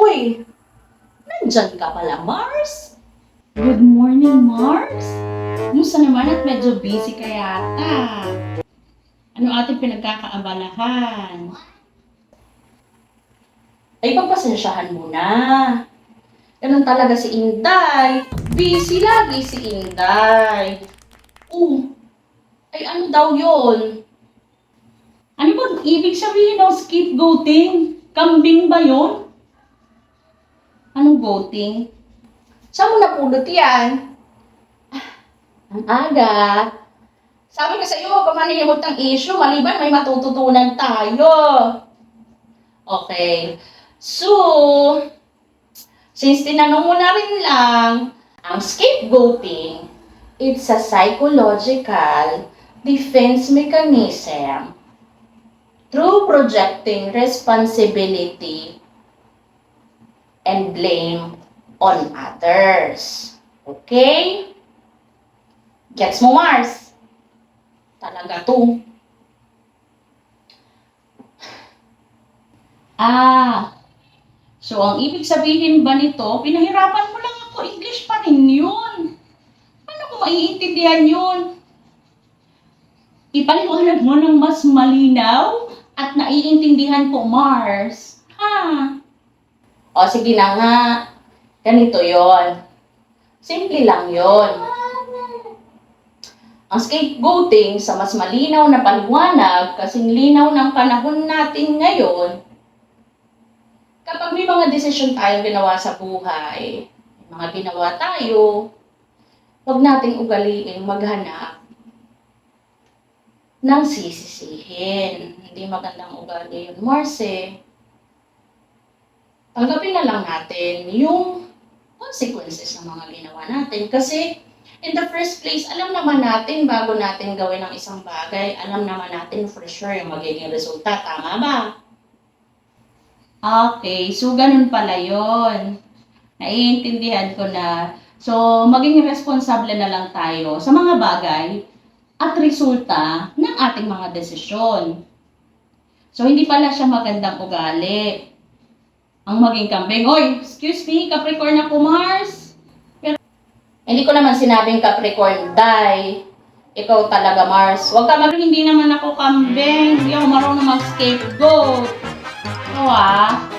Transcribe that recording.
Uy, nandyan ka pala, Mars. Good morning, Mars! Kumusta naman at medyo busy ka yata? Ano ating pinagkakaabalahan? Ay, pagpasensyahan mo na. Ganun talaga si Inday. Busy lagi si Inday. Oh, ay ano daw yon? Ano bang ibig sabihin ng scapegoating? Kambing ba yon? Anong voting? Saan mo napulot yan? Ah, Ang aga. Sabi ko sa iyo, huwag ka manihimot ng issue, maliban may matututunan tayo. Okay. So, since tinanong mo na rin lang, ang scapegoating, it's a psychological defense mechanism through projecting responsibility and blame on others. Okay? Gets mo, Mars? Talaga to. Ah, so ang ibig sabihin ba nito, pinahirapan mo lang ako, English pa rin yun. Paano ko maiintindihan yun? Ipaliwanag mo ng mas malinaw at naiintindihan ko, Mars. Ha? O, sige na nga. Ganito yon. Simple lang yon. Ang scapegoating sa mas malinaw na paliwanag, kasing linaw ng panahon natin ngayon, kapag may mga desisyon tayong ginawa sa buhay, may mga ginawa tayo, huwag nating ugaliin maghanap ng sisisihin. Hindi magandang ugali yun, Marce. Tanggapin na lang natin yung consequences ng mga ginawa natin. Kasi, in the first place, alam naman natin bago natin gawin ang isang bagay, alam naman natin for sure yung magiging resulta. Tama ba? Okay, so ganun pala yon. Naiintindihan ko na. So, maging responsable na lang tayo sa mga bagay at resulta ng ating mga desisyon. So, hindi pala siya magandang ugali. Ang maging kambing, Oy, excuse me, Capricorn ako, Mars. Hindi ko naman sinabing Capricorn, die. Ikaw talaga, Mars. Huwag ka mag... Pero hindi naman ako kambing. Hindi ako marunong mag-scapegoat. Ikaw ah.